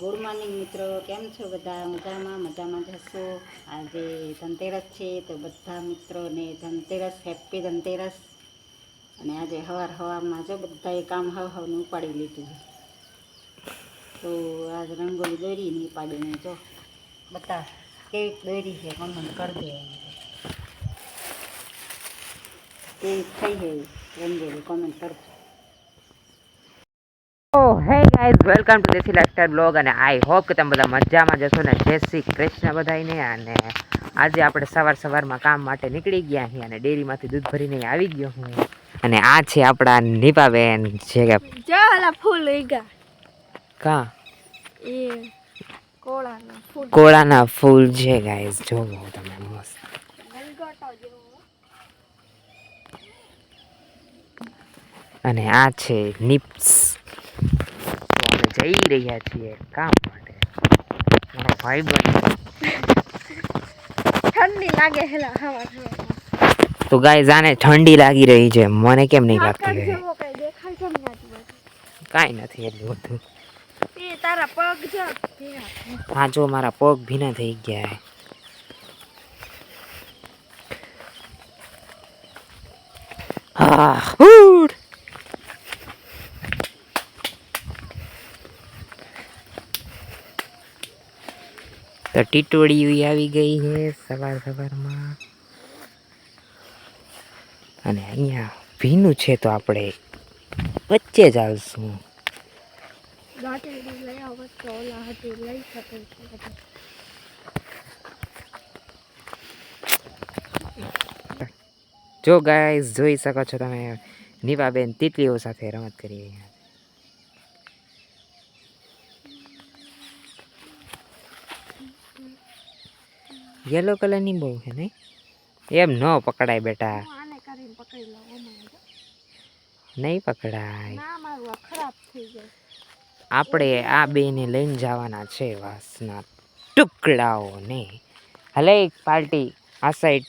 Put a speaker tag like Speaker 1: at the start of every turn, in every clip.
Speaker 1: Good morning મિત્રો, કેમ છો બધા? મજામાં? મજામાં જશો આજે ધનતેરસ છે, તો બધા મિત્રોને ધનતેરસ હેપી ધનતેરસ. અને આજે હવાર હવામાં જો બધાએ કામ હવ હવનું ઉપાડી લીધું. છે તો આજ રંગોળી દોરીને ઉપાડીને જો બધા કેવી દોરી છે કમેન્ટ કરી દે. કેવી થઈ ગઈ રંગોળી કોમેન્ટ કરજો.
Speaker 2: Hey guys welcome to desi lifestyle blog અને આઈ હોપ કે તમે બધા મજામાં જશો ને? જય શ્રી કૃષ્ણ બધાને અને આજે આપણે સવાર સવારમાં કામ માટે નીકળી ગયા અહીં અને ડેરીમાંથી દૂધ ભરીને આવી ગયો હું. અને આ છે આપણા નીપાબેન જે કે
Speaker 3: ફૂલ ઉગ્યા
Speaker 2: કા?
Speaker 3: એ કોળાના ફૂલ.
Speaker 2: છે ગાઈઝ જોવો તમે મસ્ત. અને આ છે નિપ્સ. તો અમે જઈ રહ્યા છીએ કામ માટે? મારો ભાઈ
Speaker 3: ઠંડી લાગે હેલા હવા
Speaker 2: તો ગાય જાને ઠંડી લાગી રહી છે. મને કેમ નહીં લાગતી રહે?
Speaker 3: જેવો કઈ દેખાય છે ને આજુબાજુ
Speaker 2: કાંઈ નથી એટલું બધું.
Speaker 3: એ તારા પગ જો
Speaker 2: હા જો મારા પગ ભીના થઈ ગયા હા. ઉડ. તો ટીટોળી આવી ગઈ છે સવાર સવારમાં અને અહીંયા ભીનું છે તો આપણે વચ્ચે જ આવશું. જો ગાય જોઈ શકો છો તમે, નીવાબેન તીટલીઓ સાથે રમત કરી રહ્યા યલો કલરની બહુ છે નહીં? એમ ન પકડાય બેટા. નહીં પકડાય. આપણે આ બેને લઈને જવાના છે વાસના ટુકડાઓને હલે એક પાર્ટી આ સાઈડ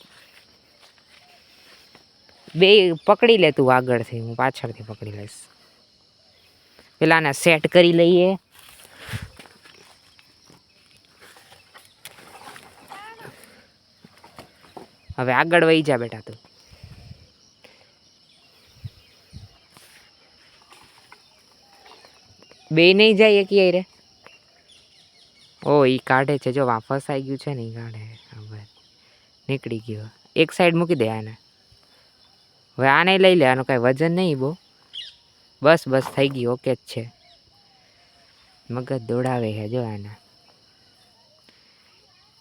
Speaker 2: બે પકડી લે તું આગળથી હું પાછળથી પકડી લઈશ. પેલાને સેટ કરી લઈએ. હવે આગળ વહી જા બેટા તું. બે નહીં જાય એક રે ઓ, ઈ કાઢે છે. જો વાપસ આવી ગયું છે ને એ કાઢે નીકળી ગયો. એક સાઈડ મૂકી દે આને. હવે આને લઈ લે. આનું કાંઈ વજન નહીં બહુ. બસ બસ, થઈ ગયું. ઓકે જ છે. મગજ દોડાવે છે, જો આને.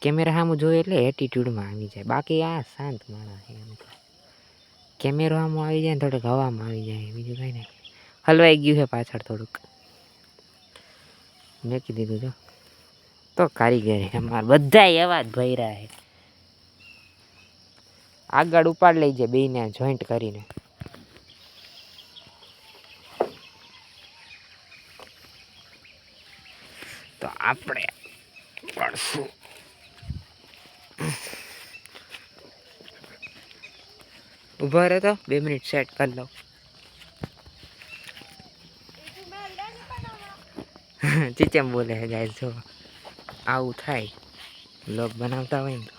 Speaker 2: કેમેરા સામું જોઈએ એટલે એટીટ્યૂડમાં આવી જાય. બાકી આ શાંત માણસ એમ કેમેરો આમાં આવી જાય ને થોડુંક હવામાં આવી જાય. બીજું કંઈ નહીં. હલવાઈ ગયું છે પાછળ થોડુંક. મેકી દીધું જો. તો કારીગર અમાર બધા એવા જ ભૈરા છે. આગળ ઉપાડ લઈ જાય બેને જોઈન્ટ કરીને. તો આપણે પડશું ઊભા રહે તો, બે મિનિટ સેટ કરી લઉં ચીચેમ બોલે છે ગાય જો. આવું થાય. લોક બનાવતા હોય ને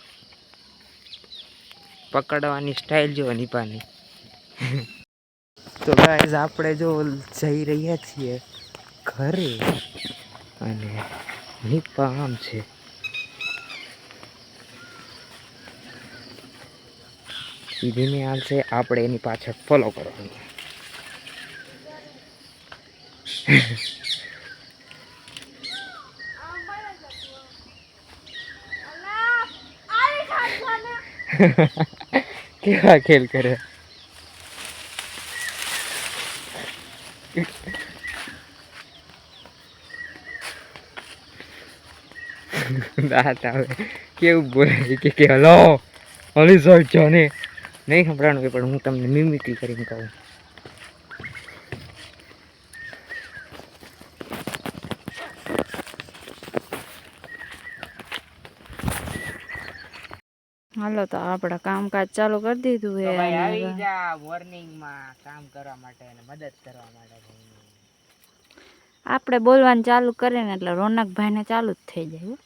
Speaker 2: પકડવાની સ્ટાઇલ જો નીપાની તો ગાઈઝ આપણે જો જઈ રહ્યા છીએ ઘરે. અને નીપા આમ છે. ધીમે આવશે આપણે એની પાછળ ફોલો કરવાનું. કેવા ખેલ કરે? દાંત આવે. કેવું બોલે કે હલો, હલી છો ને નહીં સંભળાણું કે પણ હું તમને મિમિક્રી કરીને કહું.
Speaker 1: હાલો તો આપણે કામકાજ ચાલુ કરી દીધું
Speaker 2: હે આવી જા મોર્નિંગમાં કામ કરવા માટે અને મદદ કરવા માટે
Speaker 4: આપણે બોલવાનું ચાલુ કરીએ ને એટલે રોનકભાઈને ચાલુ જ થઈ જાય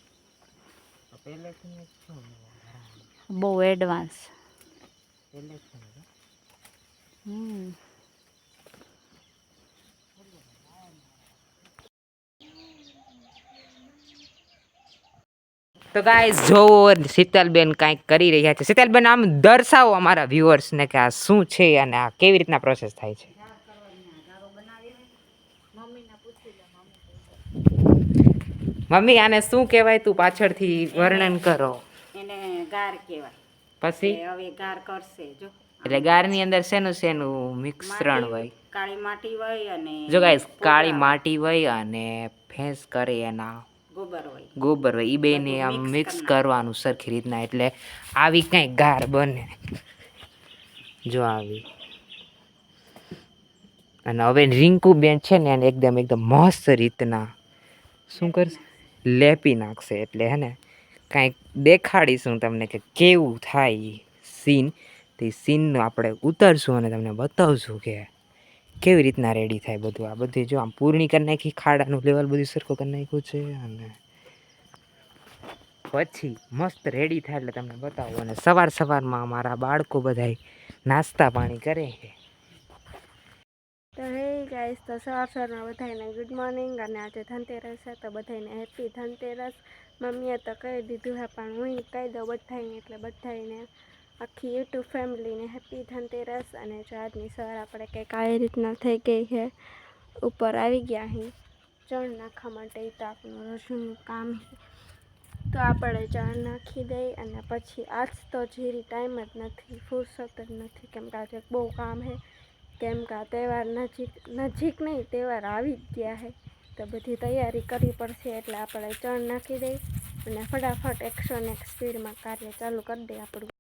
Speaker 4: બહુ એડવાન્સ હમ
Speaker 2: તો ગાઈઝ જોવો શીતલબેન કાંઈક કરી રહ્યા છે. શીતલબેન આમ દર્શાવો અમારા વ્યુઅર્સને કે આ શું છે અને આ કેવી રીતના પ્રોસેસ થાય છે. મમ્મી આને શું કહેવાય તું પાછળથી વર્ણન કરો.
Speaker 1: એને ગાર કહેવાય.
Speaker 2: પછી?
Speaker 1: હવે ગાર કરશે જો.
Speaker 2: એટલે ગારની અંદર શેનું શેનું મિશ્રણ હોય?
Speaker 1: કાળી માટી હોય અને
Speaker 2: જો ગાઈસ કાળી માટી હોય અને ફેંસ કરે એના.
Speaker 1: ગોબર હોય.
Speaker 2: ગોબર હોય. એ બેને આમ મિક્સ કરવાનું સરખી રીતના. એટલે આવી કંઈક ગાર બને. જો આવી. અને હવે રિંકુ બેન છે ને એને એકદમ એકદમ મસ્ત રીતના શું કરશે? લેપી નાખશે. એટલે હે ને કાંઈક દેખાડીશું તમને કે કેવું થાય સીન તે સીનનું આપણે ઉતરશું અને તમને બતાવશું કે કેવી રીતના રેડી થાય બધું. આ બધું જો આમ પૂર્ણી કરી નાખી, ખાડાનું લેવલ બધું સરખું કરી નાખ્યું છે અને પછી મસ્ત રેડી થાય એટલે તમને બતાવું. અને સવાર સવારમાં અમારા બાળકો બધા નાસ્તા પાણી કરે છે.
Speaker 4: તો હે ગાઈસ તો સવાર સવારમાં બધાને ગુડ મોર્નિંગ અને આજે ધનતેરસ છે, તો બધાને હેપી ધનતેરસ. મમ્મીએ તો કહી દીધું હે, પણ હું કહી દઉં બધાને એટલે બધાને આખી યુટ્યુબ ફેમિલીને હેપી ધનતેરસ અને જો આજની સવાર આપણે કંઈક આવી રીતના થઈ ગઈ છે, ઉપર આવી ગયા અહીં ચણ નાખવા માટે તો આપણું રોજનું કામ તો આપણે ચણ નાખી દઈ અને પછી આજ તો જીરી ટાઈમ જ નથી, ફુરસત જ નથી. કેમ કે આજે બહુ કામ છે, કેમ કે આ તહેવાર નજીક નજીક નહીં, તહેવાર આવી જ ગયા છે. તો બધી તૈયારી કરવી પડશે એટલે આપણે ચણ નાખી દઈ અને ફટાફટ એકસો ને એક સ્પીડમાં કાર્ય ચાલુ કરી દઈએ આપણું.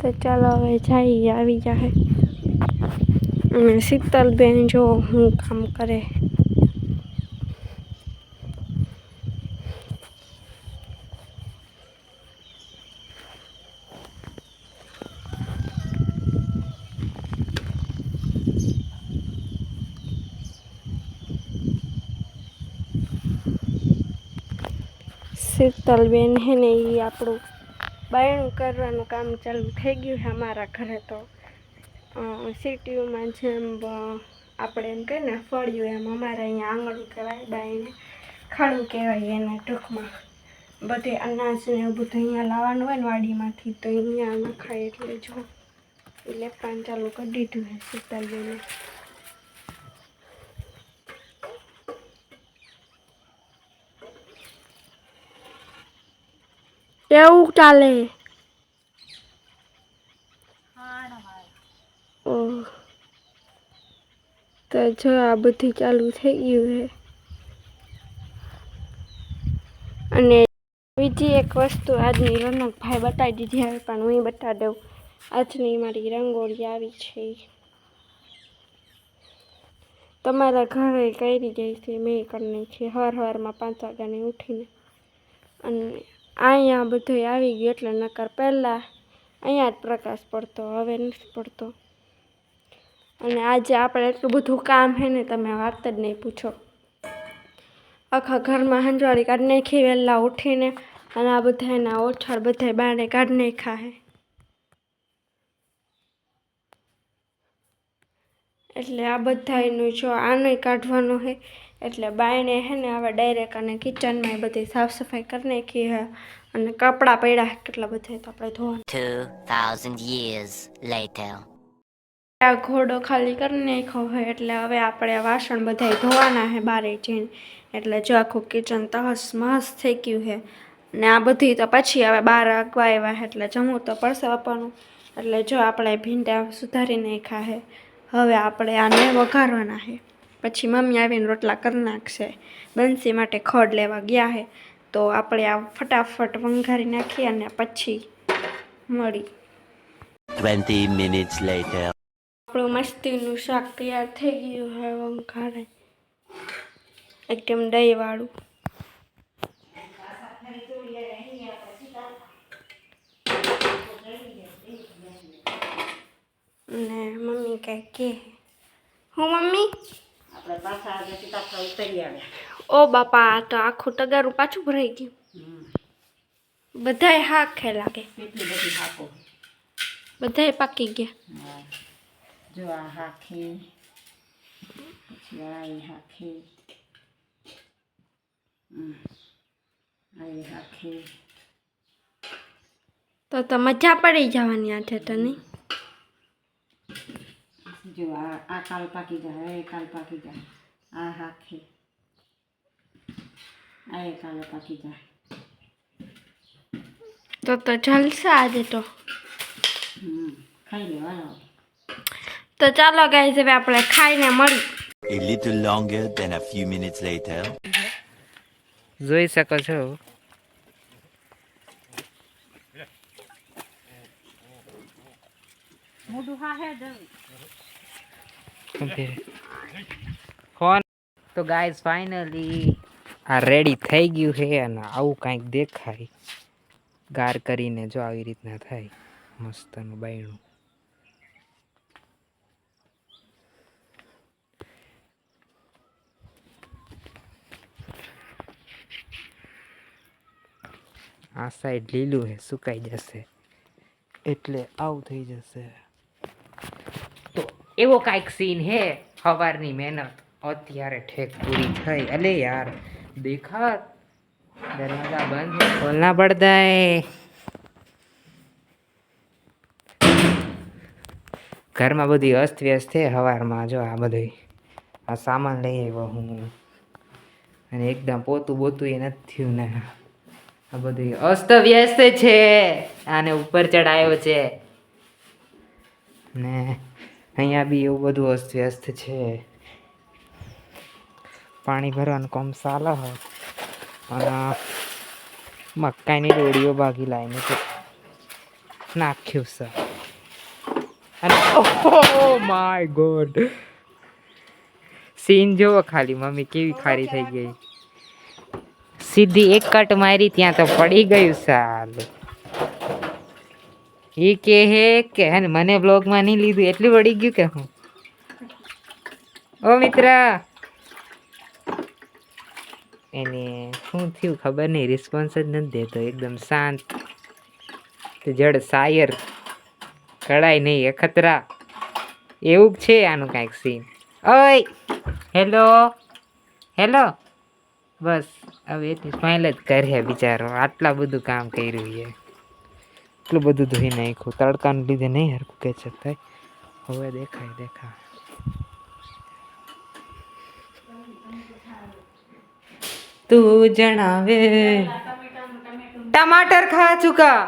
Speaker 4: તો ચાલો હવે જઈએ, આવી જાય અને શીતલબેન જો હું કામ કરે. શીતલબેન હે ને એ આપણું બાયણું કરવાનું કામ ચાલુ થઈ ગયું છે અમારા ઘરે તો. સિટીઓમાં જેમ આપણે એમ કહીએ ને, ફળિયું એમ અમારે અહીંયા આંગણું કહેવાય બાયને ખાડું કહેવાય એને ટૂંકમાં. બધે અનાજ ને એવું બધું અહીંયા લાવવાનું હોય ને વાડીમાંથી તો અહીંયા નખાય એટલે જો. એ લેપવાનું ચાલુ કરી દીધું હે શીતલબેને એવું ચાલે તો જો આ બધું ચાલુ થઈ ગયું છે. અને બીજી એક વસ્તુ આજની રનકભાઈ બતાવી દીધી હવે, પણ હું બતાવી દઉં. આજની મારી રંગોળી આવી છે. તમારા ઘરે કરી જાય છે? મેં કરી છે. હવાર હવારમાં પાંચ વાગ્યાની ઉઠીને. અને અહીંયા બધું આવી ગયું એટલે નકર પહેલાં અહીંયા જ પ્રકાશ પડતો, હવે નથી પડતો. અને આજે આપણે એટલું બધું કામ છે ને તમે વાત જ નહીં પૂછો. આખા ઘરમાં હંજવાળી કાઢી નાખી, વહેલા ઉઠીને અને આ બધા એના ઓછળ બધા બાણે કાઢી નાખ્યા છે એટલે આ બધાનું જો આનોય કાઢવાનો છે એટલે બાયણે હે ને હવે ડાયરેક્ટ અને કિચનમાં એ બધી સાફ સફાઈ કરી નાખી હે. અને કપડાં પડ્યા કેટલા બધા તો આપણે ધોવાના
Speaker 5: 2,000 years later.
Speaker 4: આ ઘોડો ખાલી કરી નાખ્યો હોય એટલે હવે આપણે વાસણ બધા ધોવાના હે બારે જઈને. એટલે જો આખું કિચન તહસ મહસ થઈ ગયું છે ને આ બધી તો પછી હવે બાર વાગવા આવ્યા એટલે જમવું તો પડશે આપવાનું. એટલે જો આપણે ભીંડા સુધારી નાખ્યા છે હવે આપણે આને વઘારવાના છે પછી મમ્મી આવીને રોટલા કરી નાખશે. બંસી માટે ખડ લેવા ગયા હે. તો આપણે આ ફટાફટ વંઘારી નાખીએ અને પછી મળી.
Speaker 5: 20 minutes later.
Speaker 4: આપણું મસ્તીનું શાક તૈયાર થઈ ગયું હવે વંઘારે
Speaker 3: એકદમ દહીંવાળું ને મમ્મી કંઈક કે હું મમ્મી?
Speaker 1: આપણે પાછા આજે સીતાફળ ઉતરી આવે
Speaker 3: ઓ બાપા તો આખું તગારું પાછું ભરાઈ ગયું. બધાય હાક ખે લાગે.
Speaker 1: કેટલી બધી હાકો
Speaker 3: બધાય પાકી ગયા.
Speaker 1: જો આ હાખી. પછી આ હાખી. આ હાખી.
Speaker 3: તો તો મજા પડી જવાની આજે તો નહીં?
Speaker 1: જો આ આ કાલ પાકી જાય એ કાલ પાકી જાય આ હાખી. આ એ કાલે પાકી જાય
Speaker 3: તો તો જલસા આજે તો.
Speaker 1: હમ ખાઈ લેવાનો
Speaker 3: તો ચાલો ગાઈસ હવે આપણે ખાઈને મળી.
Speaker 6: A little longer than a few minutes later.
Speaker 2: જોઈ શકો છો. ફોન તો ગાઈઝ ફાઇનલી આ રેડી થઈ ગયું છે અને આવું કાંઈક દેખાય. ગાર કરીને જો આવી રીતના થાય. મસ્તનું બાયણું. આ સાઈડ લીલું છે સુકાઈ જશે. એટલે આવું થઈ જશે. એવો કાંઈક સીન હે સવારની મહેનત. અત્યારે ઠેક પૂરી થઈ. અલે યાર, દેખાત. દરવાજા બંધ ખોલના પડદાય ઘરમાં બધી અસ્ત વ્યસ્ત છે સવારમાં જો આ બધું, આ સામાન લઈ આવ્યો હું. અને એકદમ પોતું બોતું એ નથી ને. આ બધું અસ્ત વ્યસ્ત છે. આને ઉપર ચડાયો છે. ને અહીંયા બી એવું બધું અસ્ત વ્યસ્ત છે. પાણી ભરવાનું કામ ચાલે હોય અને મકાઈની ડોળીઓ ભાગી લાવીને તો નાખ્યું છે. અને માય ગોડ સીન જોવો ખાલી, મમ્મી કેવી ખારી થઈ ગઈ. સીધી એક કટ મારી, ત્યાં તો પડી ગયું સાલું. એ કે હે કે મને બ્લોગમાં નહીં લીધું, એટલું વળી ગયું કે હું? ઓ મિત્ર. એને શું થયું ખબર નહીં રિસ્પોન્સ જ નથી દેતો, એકદમ શાંત. જડ શાયર કળાય નહીં અખતરા એવું જ છે આનું કાંઈક સીન ઓય! હેલો? હેલો? બસ, હવે એટલી સ્માઇલ જ કરે બિચારો, આટલા બધું કામ કર્યું છે. એટલું બધું ધોઈ નાખ્યું. તડકાને લીધે નહીં હરખું કેચઅપ થાય હવે દેખાય દેખાય. તું જણાવે. ટમાટર ખા ચુકા?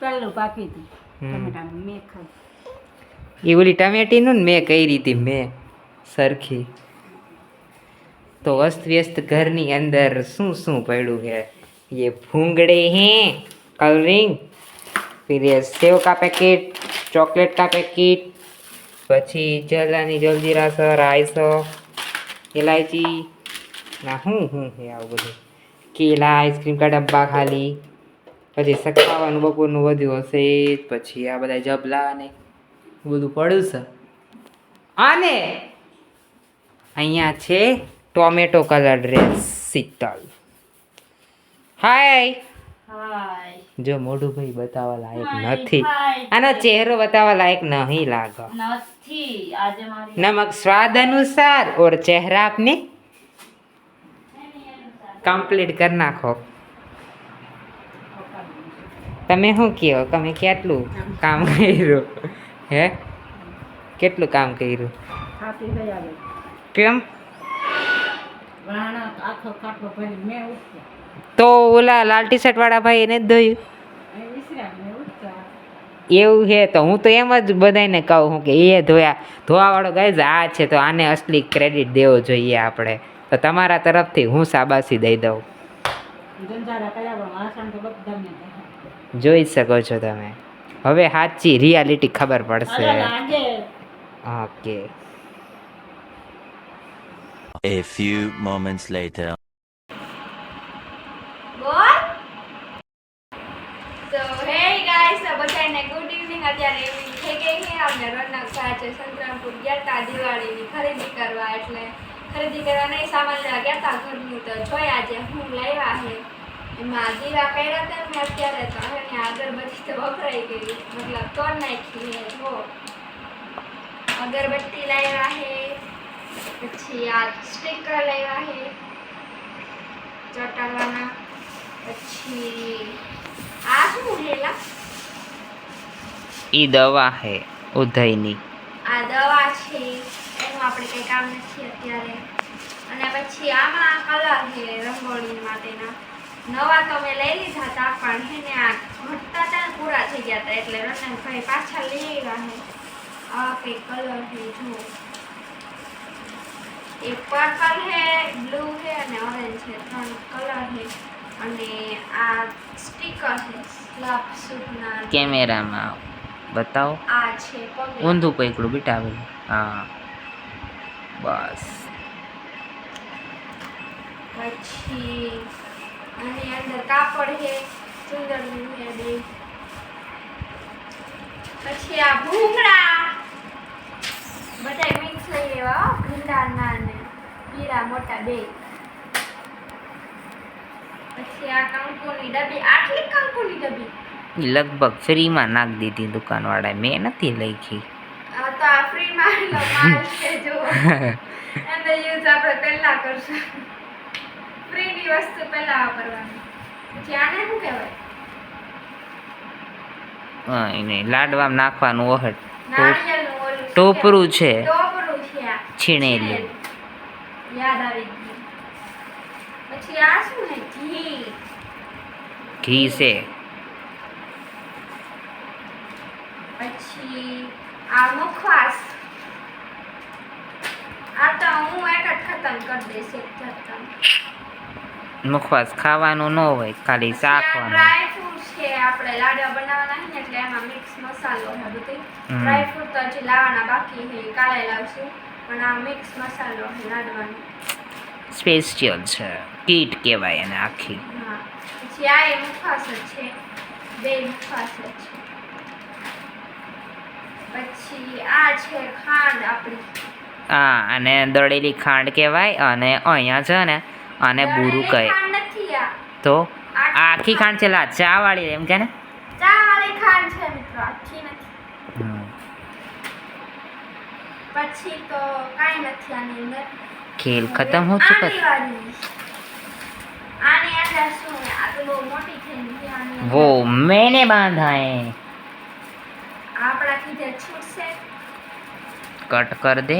Speaker 1: પહેલું બાકી હતું
Speaker 2: એ ઓલી ટમેટીનું ને મેં કઈ રીતે મેં સરખી. તો અસ્ત વ્યસ્ત ઘરની અંદર શું શું પડ્યું છે? એ ફૂંગડે હે. कलरिंग फिर ये सेव का पैकेट चॉकलेट का पैकेट પછી જલાની જલજીરા સર રાઈસો ઇલાયચી ના હું હું હે આવું બધું કેલા આઈસ્ક્રીમ કા ડબ્બા ખાલી પછી સખાવાનું બપોરનું વધ્યું હશે પછી આ બધા જબલા ને બધું પડ્યું છે અને અહીંયા છે tomato colour dress Sheetal hi
Speaker 1: hi
Speaker 2: જો મોઢું ભાઈ બતાવવા લાયક નથી. આનો ચહેરો બતાવવા લાયક નહીં લાગો. નમક સ્વાદ અનુસાર ઓર ચહેરા આપને કમ્પ્લીટ કરી નાખો. તમે શું કહો? તમે કેટલું કામ કર્યું? હે? કેટલું કામ કર્યું? કેમ? તો ઓલા લાલ ટી શર્ટ વાળા ભાઈ એને જ ધોયું એવું છે તો હું તો એમ જ બધાને કહું હું કે એ ધોયા ધોવાવાળો ગાય આ છે તો આને અસલી ક્રેડિટ દેવો જોઈએ આપણે. તો તમારા તરફથી હું શાબાશી દઈ દઉં. જોઈ શકો છો તમે. હવે સાચી રિયાલિટી ખબર પડશે. Okay.
Speaker 6: A few moments later.
Speaker 3: બોલ. તો હે ગાઈસ બધાને ગુડ ઇવનિંગ અત્યારે evening થઈ ગઈ છે. અમને રોનક સાચે સંતરામપુર ગયા તા દિવાળીની ખરીદી કરવા. એટલે ખરીદી કરવા નહીં સામાન લેવા ગયા તા ઘરનું તો જોયા આજે હું લાવ્યા છે. એમાં દીવા કર્યા હતા મેં અત્યારે તો એને અગરબત્તી તો વપરાઈ ગઈ. મતલબ તો નાખી હે અગરબત્તી લાવ્યા છે. પછી આ સ્ટીકર લેવા છે ચોટાડવાના. પછી આ શું લેલા
Speaker 2: ઈ દવા હે ઉધઈની
Speaker 3: આ દવા છે. એનું આપણે કંઈ કામ નથી અત્યારે. અને પછી આમાં કલર છે રંગોળી માટેના. નવા તો મેં લઈ લીધા હતા પણ ને આ ઘટતા હતા પૂરા થઈ ગયા હતા એટલે રંજનભાઈ પાછા લઈ આવ્યા છે આ કંઈક કલર છે જુઓ. એક પર્પલ છે બ્લુ છે અને ઓરેન્જ છે ત્રણ કલર છે અને આ સ્ટીકર છે સ્લાબ સૂટના
Speaker 2: કેમેરામાં બતાવો.
Speaker 3: આ છે
Speaker 2: ઊંધું પૈકડું બીટાવેલું હા. બસ.
Speaker 3: પછી અને અંદર કાપડ છે સુંદર છે પછી આ ભૂંગળા લેવા ભીંડાના ને પીળા મોટા બે. પછી આ કંકુની ડબ્બી આટલી કંકુની ડબ્બી.
Speaker 2: લગભગ ફ્રીમાં નાખ દીધી દુકાનવાળાએ મેં નથી લખી.
Speaker 3: આ તો આ ફ્રીમાં માલ છે જો એનો યુઝ આપણે પહેલા કરશું. ફ્રીની વસ્તુ પહેલા વાપરવાની. પછી આને શું કહેવાય?
Speaker 2: હા એને લાડવામાં નાખવાનું ઓહટ. ટોપરું છે.
Speaker 3: ટોપરું
Speaker 2: છીણેલું.
Speaker 3: યાદ આવી પછી આ શું છે ઘી.
Speaker 2: ઘી છે.
Speaker 3: પછી આ તો હું એક જ ખતમ કરી દઈશ એક ઝટકામાં.
Speaker 2: મુખવાસ ખાવાનું ન હોય ખાલી શાકવાનું.
Speaker 3: ડ્રાય ફ્રૂટ છે આપણે લાડવા બનાવવાના છે એટલે એમાં મિક્સ મસાલો છે બધું. ડ્રાય ફ્રૂટ તો હજી લાવવાના બાકી છે કાલે લાવશું. પણ આ મિક્સ મસાલો લાડવાનો.
Speaker 2: સ્પેશિયલ છે. કીટ કહેવાય એને આખી.
Speaker 3: પછી આ એ મુખાસ છે. બે મુખાસ છે. પછી આ છે ખાંડ આપણી.
Speaker 2: હા અને દળેલી ખાંડ કહેવાય અને અહીંયા છે ને અને બુરું કહે. તો આખી ખાંડ છે લા ચા વાળી એમ કે ને?
Speaker 3: પછી તો કાઈ નથી આની અંદર.
Speaker 2: ખેલ ખતમ હો ચુકા
Speaker 3: આની આટલા શું આ તો બહુ મોટી થઈ આની
Speaker 2: વો મેને બાંધા હે
Speaker 3: આપડા કીધે છૂટશે.
Speaker 2: કટ કર દે.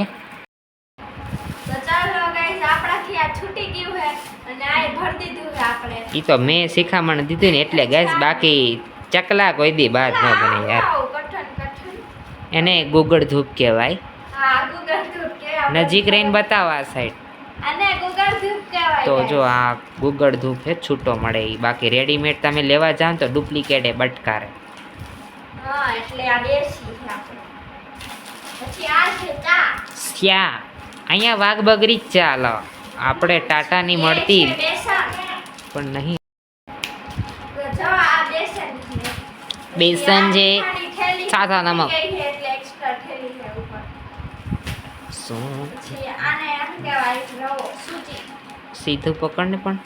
Speaker 3: તો
Speaker 2: તો મેં શીખામણ દીધું ને એટલે ગાઈસ બાકી ચકલા કોઈ દી બાદ બને યાર. એને ગોગળ ધૂપ કહેવાય. નજીક રહીને બતાવો આ સાઈડ તો જો આ ગુગળ ધૂપ છે છૂટો મળે એ બાકી રેડીમેડ તમે લેવા જાઓ તો ડુપ્લિકેટ એ બટકારે. સ્યા અહીંયા વાઘ બગરી જ ચાલો આપણે ટાટાની મળતી પણ નહીં.
Speaker 3: બેસન છે.
Speaker 2: સાદા નમક.
Speaker 3: ગઈ છે એટલે એક્સ્ટ્રા થેલી છે ઉપર
Speaker 2: શું સીધું પકડને પણ?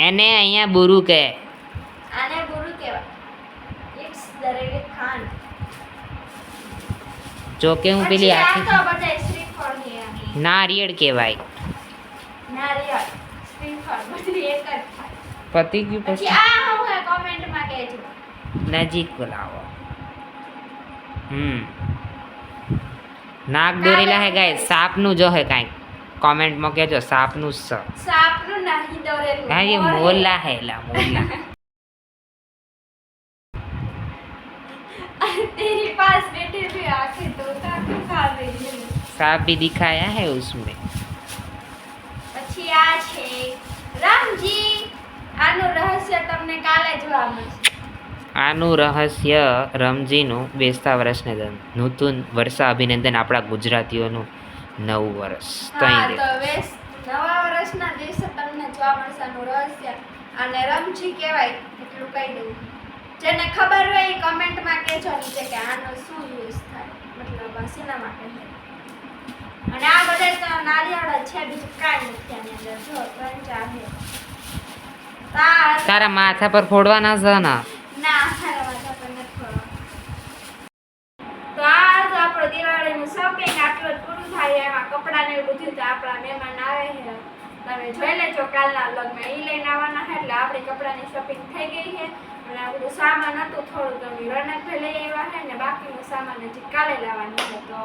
Speaker 2: એને અહીંયા બુરુ કહે.
Speaker 3: આને કહેવાય. ઇટ્સ
Speaker 2: જો કે હું પેલી આખી. નારિયેળ કહેવાય.
Speaker 3: નારિયેળ. શ્રીફળ બધી એક જ
Speaker 2: પતી ગયું
Speaker 3: પછી
Speaker 2: પછી
Speaker 3: આ હું હે કોમેન્ટમાં કહેજો
Speaker 2: નજીક લાવો હમ નાક દોરેલા હે ગાય સાપનું જો હે કાંઈક કોમેન્ટમાં કહેજો સાપનું જ છે
Speaker 3: સાપનું નહીં દોરેલું
Speaker 2: હા એ
Speaker 3: મોર હે.
Speaker 2: મોલા હે લા મોલા
Speaker 3: तेरी पास बैठे हुए आके तोता क्यों खा रही है
Speaker 2: सांप भी दिखाया है उसमें
Speaker 3: પછી આ છે રામજી આનું રહસ્ય તમને કાલે જોવા મળશે
Speaker 2: આનું રહસ્ય રમજીનું બેસતા વર્ષને નૂતન વર્ષા અભિનંદન આપણા ગુજરાતીઓનું નવું વર્ષ.
Speaker 3: હા
Speaker 2: કઈ
Speaker 3: તો વેસ નવા વર્ષના દિવસે તમને જોવા મળશે રહસ્ય. અને રમજી કહેવાય એટલું કહી દઉં. જેને ખબર હોય એ કમેન્ટમાં કહેજો નીચે કે આનો શું યુઝ થાય. મતલબ શેના માટે અને આ બધા નારિયેળ છે બીજું કાંઈ નથી આની અંદર. જો ત્રણ ચાર
Speaker 2: તારા માથા પર ફોડવાના છે ને.
Speaker 3: આ તો આપણો દિવાળીનું શોપિંગ આટલું પૂરું થાય, એમાં કપડાં ને બધું તો આપણા મહેમાન આવે છે. તમે જોઈ લેજો, કાલના લગ્ન એ લઈને આવવાના છે, એટલે આપણી કપડાની શોપિંગ થઈ ગઈ છે. અને આ બધું સામાન હતું, થોડું તમે અમે લઈ આવ્યા છે, ને બાકીનું સામાન હજી કાલે લાવવાનું છે, તો.